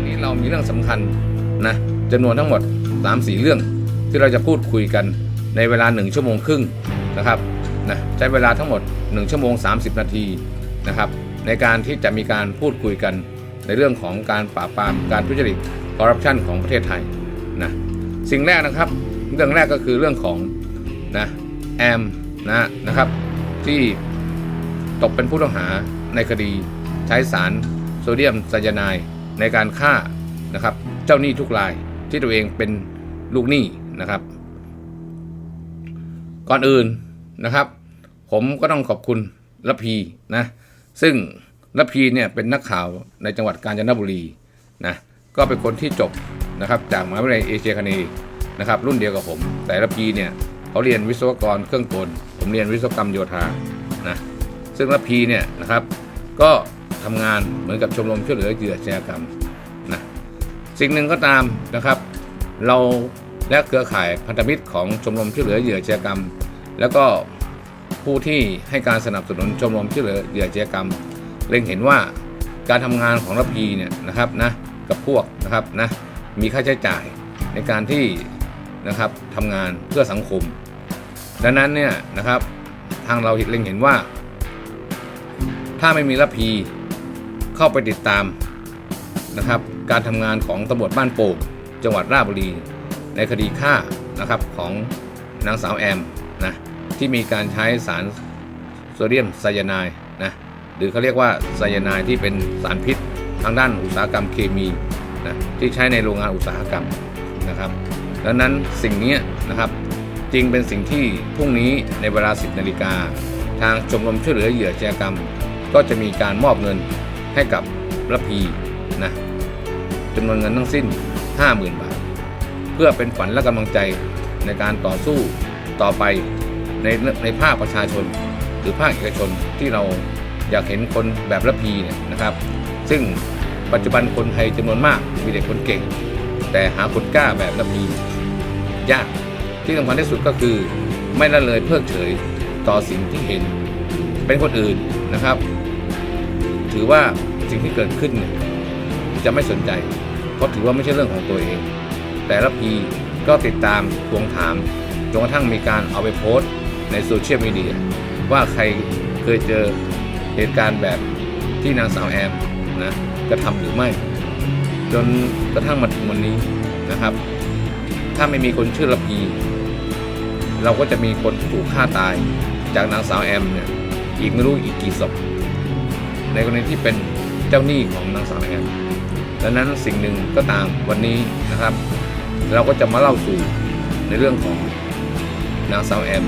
วันนี้เรามีเรื่องสำคัญนะจำนวนทั้งหมด 3-4 เรื่องที่เราจะพูดคุยกันในเวลา 1 ชั่วโมงครึ่งนะครับนะใช้เวลาทั้งหมด 1 ชั่วโมง 30 นาทีนะครับ ในการที่จะมีการพูดคุยกันในเรื่องของการปราบปรามการทุจริตคอร์รัปชันของประเทศไทยนะสิ่งแรกนะครับ เรื่องแรกก็คือเรื่องของนะแอมนะนะครับ ที่ตกเป็นผู้ต้องหาในคดีใช้สารโซเดียมไซยาไนด์ ในการฆ่านะครับเจ้าหนี้ทุกรายที่ตัวเองเป็นลูกหนี้นะครับ ก่อนอื่นนะครับ ผมก็ต้องขอบคุณระพีนะซึ่งระพีเนี่ยเป็นนักข่าวในจังหวัดกาญจนบุรีนะก็เป็นคนที่จบนะครับจากมหาวิทยาลัยเอเชียคาเนนะครับรุ่นเดียวกับผม แต่ระพีเนี่ยเขาเรียนวิศวกรเครื่องกล ผมเรียนวิศวกรรมโยธานะซึ่งระพีเนี่ยนะครับก็ ทำงานเหมือนกับชมรมช่วยเหลือเหยื่ออาชญากรรมนะสิ่งหนึ่งก็ตามนะครับ เราและเครือข่ายพันธมิตรของชมรมช่วยเหลือเหยื่ออาชญากรรม แล้วก็ผู้ที่ให้การสนับสนุนชมรมช่วยเหลือเหยื่ออาชญากรรม เล็งเห็นว่าการทำงานของระพีเนี่ยนะครับนะกับพวกนะครับนะมีค่าใช้จ่ายในการที่นะครับทำงานเพื่อสังคม ดังนั้นเนี่ยนะครับทางเราเล็งเห็นว่า ถ้าไม่มีระพี เข้าไปติดตามนะครับการทำงานของตำรวจบ้านโป่งจังหวัดราชบุรี ในคดีฆ่านะครับของนางสาวแอมนะที่มีการใช้สารโซเดียมไซยาไนด์นะหรือเขาเรียกว่าไซยาไนด์ที่เป็นสารพิษทางด้านอุตสาหกรรมเคมีนะที่ใช้ในโรงงานอุตสาหกรรมนะครับดังนั้นสิ่งนี้นะครับจริงเป็นสิ่งที่พรุ่งนี้ในเวลา 10นาฬิกาทางชมรมช่วยเหลือเหยื่ออาชญากรรม ก็จะมีการมอบเงิน ให้กับระพีนะจำนวนเงินทั้งสิ้น 50,000 บาท เพื่อเป็นขวัญและกำลังใจในการต่อสู้ต่อไปในในภาคประชาชน หรือภาคเอกชนที่เราอยากเห็นคนแบบระพีเนี่ยนะครับ ซึ่งปัจจุบันคนไทยจำนวนมากมีแต่คนเก่ง แต่หาคนกล้าแบบระพียากที่สำคัญที่สุดก็คือ ไม่ละเลยเพิกเฉยต่อสิ่งที่เห็นเป็นคนอื่นนะครับ ถือว่าสิ่งที่เกิดขึ้นเนี่ยจะไม่สนใจ เพราะถือว่าไม่ใช่เรื่องของตัวเอง แต่ละพีก็ติดตามทวงถามจนกระทั่งมีการเอาไปโพสต์ในโซเชียลมีเดียว่าใครเคยเจอเหตุการณ์แบบที่นางสาวแอมนะกระทำหรือไม่ จนกระทั่งมาถึงวันนี้นะครับ ถ้าไม่มีคนชื่อละพีเราก็จะมีคนถูกฆ่าตายจากนางสาวแอมเนี่ยอีกไม่รู้อีกกี่ศพ ในกรณีที่เป็นเจ้าหนี้ของนางสาวแอมดังนั้นสิ่งหนึ่งก็ตามวันนี้นะครับ เราก็จะมาเล่าสู่ในเรื่องของนางสาวแอม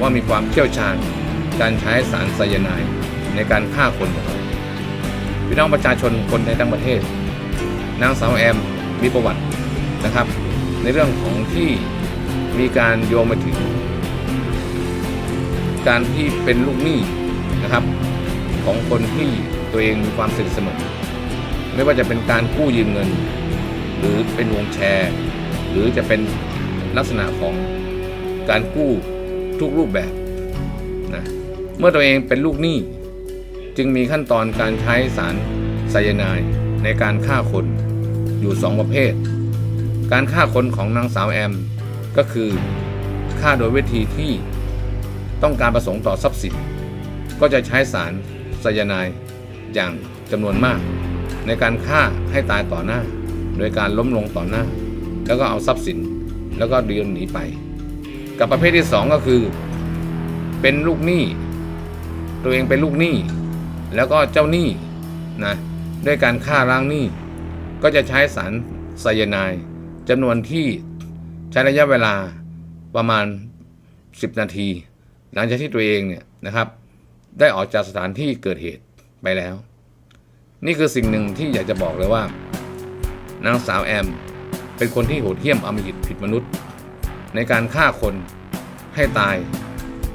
ว่ามีความเชี่ยวชาญการใช้สารไซยาไนด์ในการฆ่าคนของเราพี่น้องประชาชนคนในทั้งประเทศ นางสาวแอมมีประวัตินะครับ ในเรื่องของที่มีการโยงมาถึง การที่เป็นลูกหนี้นะครับ ของคนที่ตัวเองมีความสนิทสนมไม่ว่าจะเป็นการกู้ยืมเงิน หรือเป็นวงแชร์ หรือจะเป็นลักษณะของการกู้ทุกรูปแบบนะเมื่อตัวเองเป็นลูกหนี้จึงมีขั้นตอนการใช้สารไซยาไนด์ในการฆ่าคนอยู่ 2 ประเภท การฆ่าคนของนางสาวแอม ก็คือฆ่าโดยวิธีที่ต้องการประสงค์ต่อทรัพย์สิน ก็จะใช้สาร ไซยาไนด์อย่างจำนวนมาก ในการฆ่าให้ตายต่อหน้า โดยการล้มลงต่อหน้า แล้วก็เอาทรัพย์สินแล้วก็เดินหนีไป กับประเภทที่สองก็คือ เป็นลูกหนี้ตัวเองเป็นลูกหนี้ แล้วก็เจ้าหนี้นะด้วยการฆ่าล้างหนี้ ก็จะใช้สารไซยาไนด์จำนวนที่ใช้ระยะเวลาประมาณ 10 นาที หลังจากที่ตัวเองเนี่ยนะครับ ได้ออกจากสถานที่เกิดเหตุไปแล้ว นี่คือสิ่งหนึ่งที่อยากจะบอกเลยว่า นางสาวแอม เป็นคนที่โหดเหี้ยมอำมหิตผิดมนุษย์ ในการฆ่าคนให้ตาย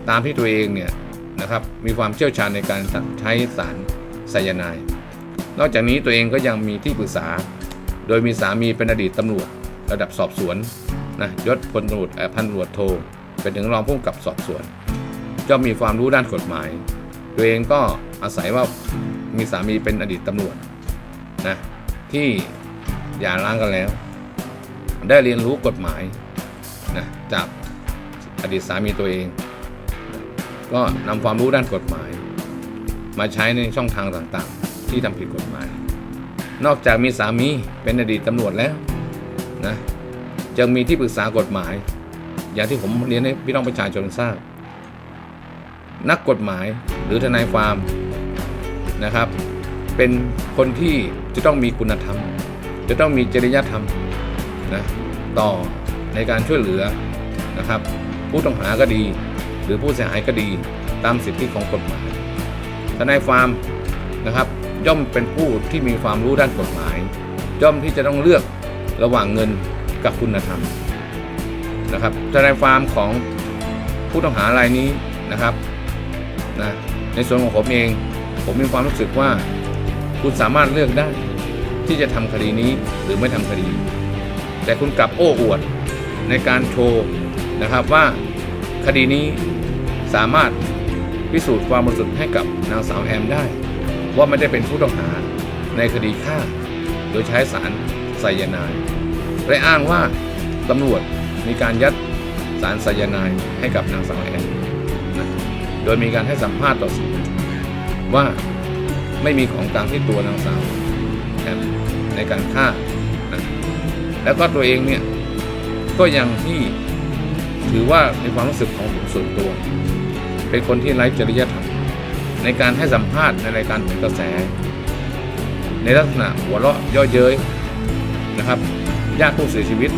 ตามที่ตัวเองเนี่ยนะครับมีความเชี่ยวชาญในการใช้สารไซยาไนด์นอกจากนี้ตัวเองก็ยังมีที่ปรึกษา โดยมีสามีเป็นอดีตตำรวจระดับสอบสวนนะยศพลตำรวจพันตำรวจโทเป็นถึงรองผู้กำกับสอบสวนก็มีความรู้ด้านกฎหมาย ตัวเองก็อาศัยว่ามีสามีเป็นอดีตตำรวจนะที่หย่าร้างกันแล้ว ได้เรียนรู้กฎหมายนะจากอดีตสามีตัวเอง ก็นำความรู้ด้านกฎหมาย มาใช้ในช่องทางต่างๆ ที่ทำผิดกฎหมาย นอกจากมีสามีเป็นอดีตตำรวจแล้วนะยังมีที่ปรึกษากฎหมาย อย่างที่ผมเรียนให้พี่น้องประชาชนทราบ นักกฎหมายหรือทนายความนะครับ เป็นคนที่จะต้องมีคุณธรรม จะต้องมีจริยธรรมนะต่อในการช่วยเหลือนะครับ ผู้ต้องหาก็ดี หรือผู้เสียหายก็ดีตามสิทธิของกฎหมายทนายความนะครับย่อมเป็นผู้ที่มีความรู้ด้านกฎหมาย ย่อมที่จะต้องเลือกระหว่างเงินกับคุณธรรมนะครับทนายความของผู้ต้องหารายนี้นะครับ นะในส่วนของผมเอง ผมมีความรู้สึกว่า คุณสามารถเลือกได้ ที่จะทำคดีนี้หรือไม่ทำคดี แต่คุณกลับโอ้อวดในการโชว์นะครับว่าคดีนี้สามารถพิสูจน์ความบริสุทธิ์ให้กับนางสาวแอมได้ ว่าไม่ได้เป็นผู้ต้องหาในคดีฆ่า โดยใช้สารไซยาไนด์และอ้างว่าตำรวจมีการยัดสารไซยาไนด์ให้กับนางสาวแอมนะ โดยมีการให้สัมภาษณ์ต่อสื่อว่าไม่มีของกลางที่ตัวนางสาวแอมในการฆ่านะแล้วก็ตัวเองเนี่ยก็ยังที่ถือว่าในความรู้สึกของผมส่วนตัว เป็นคนที่ไร้จริยธรรมในการให้สัมภาษณ์ในรายการผลกระแส ในลักษณะหัวเราะย่อเย้ยนะครับญาติผู้เสียชีวิต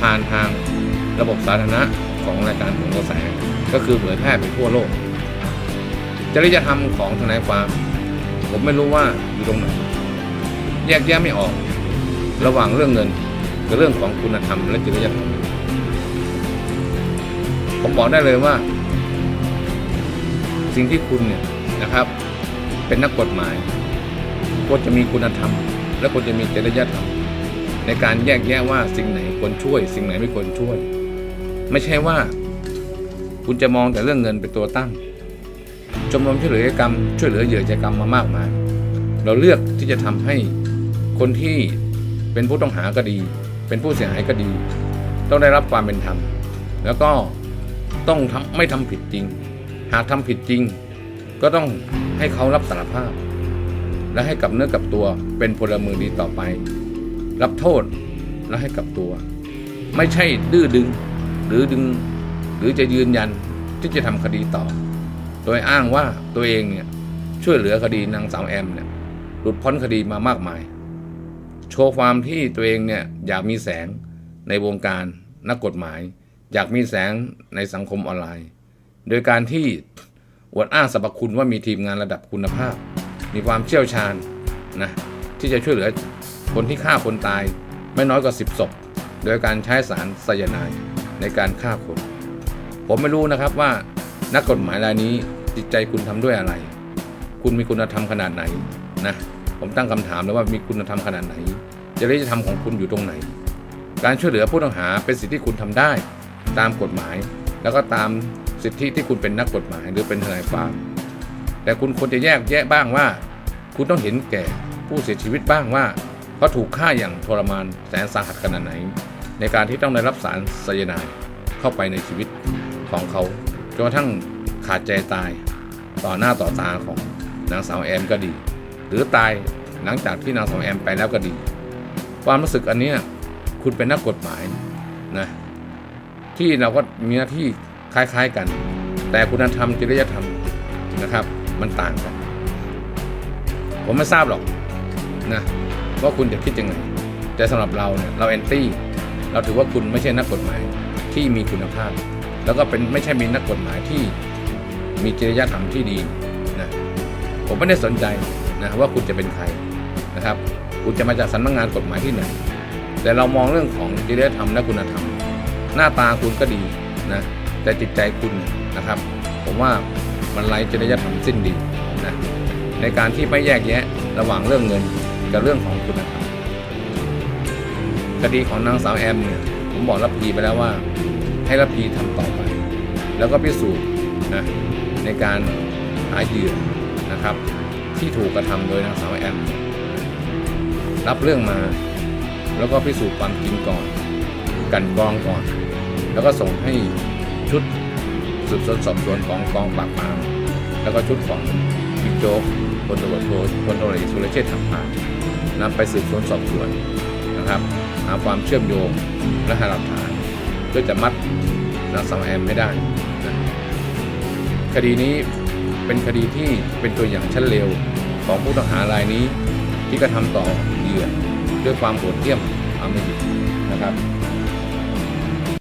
ผ่านทางระบบสาธารณะของรายการผลกระแส ก็คือเผยแพร่ไปทั่วโลก จริยธรรมของทนายความ ผมไม่รู้ว่าอยู่ตรงไหนแยกแยะไม่ออก ระหว่างเรื่องเงินกับเรื่องของคุณธรรมและจริยธรรมผมบอกได้เลยว่า สิ่งที่คุณเนี่ยนะครับ เป็นนักกฎหมายควรจะมีคุณธรรม และควรจะมีจริยธรรม ในการแยกแยะว่าสิ่งไหนควรช่วย สิ่งไหนไม่ควรช่วย ไม่ใช่ว่า คุณจะมองแต่เรื่องเงินเป็นตัวตั้งชมรมช่วยเหลือกิจกรรมช่วยเหลือเหยื่อกิจกรรมมามากมาย เราเลือกที่จะทำให้คนที่เป็นผู้ต้องหาก็ดี เป็นผู้เสียหายก็ดี ต้องได้รับความเป็นธรรม แล้วก็ต้องทำไม่ทำผิดจริง หากทำผิดจริง ก็ต้องให้เขารับสารภาพ และให้กลับเนื้อกับตัวเป็นพลเมืองดีต่อไป รับโทษและให้กลับตัว ไม่ใช่ดื้อดึงหรือดึง รือจะยืนยันที่จะทำคดีต่อ โดยอ้างว่าตัวเองเนี่ยช่วยเหลือคดีนางสาวแอมเนี่ยหลุดพ้นคดีมามากมาย โชว์ความที่ตัวเองเนี่ยอยากมีแสงในวงการนักกฎหมาย อยากมีแสงในสังคมออนไลน์ โดยการที่อวดอ้างสรรพคุณว่ามีทีมงานระดับคุณภาพ มีความเชี่ยวชาญนะที่จะช่วยเหลือคนที่ฆ่าคนตาย ไม่น้อยกว่า 10ศพโดยการใช้สารไซยาไนด์ในการฆ่าคน ผมไม่รู้นะครับว่านักกฎหมายรายนี้จิตใจคุณทำด้วยอะไร คุณมีคุณธรรมขนาดไหนนะผมตั้งคำถามเลยว่ามีคุณธรรมขนาดไหนจริยธรรมของคุณอยู่ตรงไหน การช่วยเหลือผู้ต้องหาเป็นสิทธิที่คุณทำได้ ตามกฎหมาย แล้วก็ตามสิทธิที่คุณเป็นนักกฎหมายหรือเป็นทนายความแต่คุณควรจะแยกแยะบ้างว่า คุณต้องเห็นแก่ผู้เสียชีวิตบ้างว่าเขาถูกฆ่าอย่างทรมานแสนสาหัสขนาดไหน ในการที่ต้องได้รับสารไซยาไนด์เข้าไปในชีวิต ของเขาจนกระทั่งขาดใจตายต่อหน้าต่อตาของนางสาวแอมก็ดี หรือตายหลังจากที่นางสาวแอมไปแล้วก็ดี ความรู้สึกอันนี้คุณเป็นนักกฎหมายนะที่เราก็มีหน้าที่คล้ายๆกัน แต่คุณธรรมจริยธรรมนะครับ มันต่างกัน ผมไม่ทราบหรอกนะว่าคุณจะคิดยังไงแต่สำหรับเราเนี่ยเราแอนตี้เราถือว่าคุณไม่ใช่นักกฎหมายที่มีคุณภาพ แล้วก็เป็นไม่ใช่มีนักกฎหมายที่มีจริยธรรมที่ดีนะผมไม่ได้สนใจนะว่าคุณจะเป็นใครนะครับ คุณจะมาจากสำนักงานกฎหมายที่ไหน แต่เรามองเรื่องของจริยธรรมและคุณธรรม หน้าตาคุณก็ดีนะแต่จิตใจคุณนะครับ ผมว่ามันไร้จริยธรรมสิ้นดีนะในการที่ไม่แยกแยะระหว่างเรื่องเงินกับเรื่องของคุณธรรมคดีของนางสาวแอมเนี่ยผมบอกรับพีไปแล้วว่า ให้รับพีทำต่อไป แล้วก็พิสูจน์นะในการหาเหยื่อนะครับ ที่ถูกกระทำโดยนางสาวแอมรับเรื่องมา แล้วก็พิสูจน์ความจริงก่อน กันกองก่อน แล้วก็ส่งให้ชุดสืบสวนสอบสวนของกองปราบปรามแล้วก็ชุดของบิ๊กโจ๊กพลตำรวจโทพลตำรวจสุรเชษฐ์หักพานนำไปสืบสวนสอบสวนนะครับ หาความเชื่อมโยงและหาหลักฐาน ก็จะมัดนางสาวแอมไม่ได้นะคดีนี้เป็นคดีที่เป็นตัวอย่างชั้นเลวของผู้ต้องหารายนี้ที่กระทำต่อเหยื่อด้วยความโหดเหี้ยมอำมหิตนะครับ